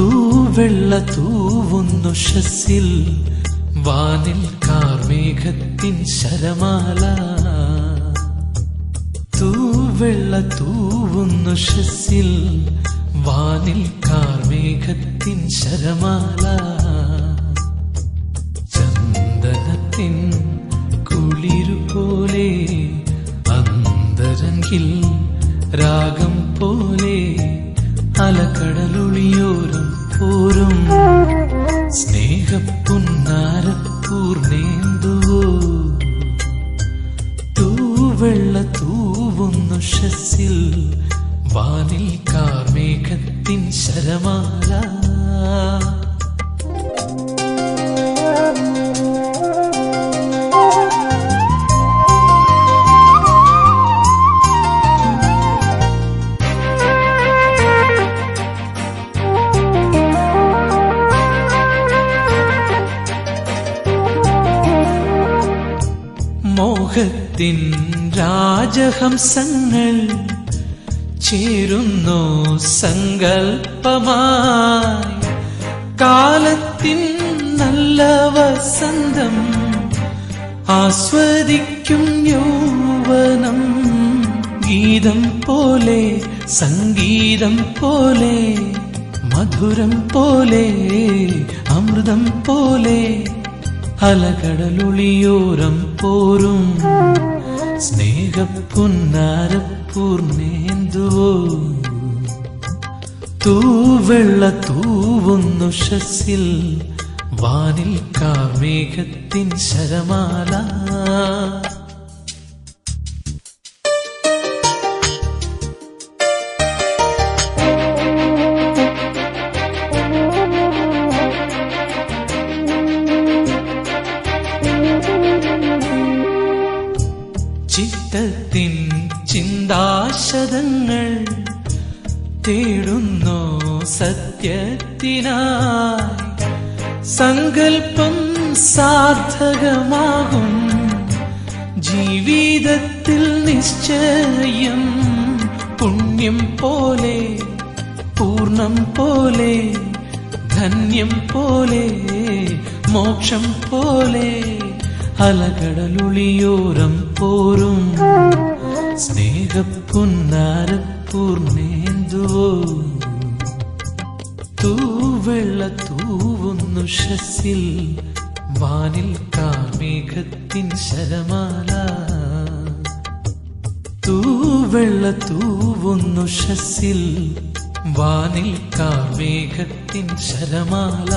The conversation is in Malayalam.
തൂവെള്ള തൂവുന്നു ഷസിൽ വാനിൽ കാർമേഘത്തിൻ ശരമാല. തൂവെള്ള തൂവുന്നു ഷസിൽ വാനിൽ കാർമേഘത്തിൻ ശരമാല. ചന്ദനത്തിൻ കുളിരു പോലെ അന്തരങ്കിൽ രാഗം പോലെ അലക്കടലൊളിയോരം പോരും. സ്നേഹപ്പുന്നാരപ്പൂർണേന്തുവോ തൂവെള്ള തൂവുന്നു ഷസിൽ വാനിൽ കാർമേഘത്തിൻ ശരമാല. മോഹത്തിൻ രാജഹംസങ്ങൾ ചേരുന്നു സങ്കൽപ്പമായി. കാലത്തിൻ നല്ല വസന്തം ആസ്വദിക്കും യൗവനം. ഗീതം പോലെ സംഗീതം പോലെ മധുരം പോലെ അമൃതം പോലെ അലകടലുളിയോരം പോരും. സ്നേഹപ്പുന്നാരപ്പൂർണേന്തുവോ തൂവെള്ള തൂവുന്നു ഷസിൽ വാനിൽ കാർമേഘത്തിൻ ശരമാല. ചിത്തത്തിൻ ചിന്താശതങ്ങൾ തേടുന്നു സത്യത്തിനായി. സങ്കൽപ്പം സാർത്ഥകമാകും ജീവിതത്തിൽ നിശ്ചയം. പുണ്യം പോലെ പൂർണം പോലെ ധന്യം പോലെ മോക്ഷം പോലെ. അലകടലുളിയോരം പോരും. സ്നേഹപ്പുന്നാരപ്പൂർണേന്തുവോ തൂവെള്ള തൂവുന്നു ഷസിൽ വാനിൽ കാമേഘത്തിൻ ശരമാല. തൂവെള്ള തൂവുന്നു ഷസിൽ വാനിൽ കാമേഘത്തിൻ ശരമാല.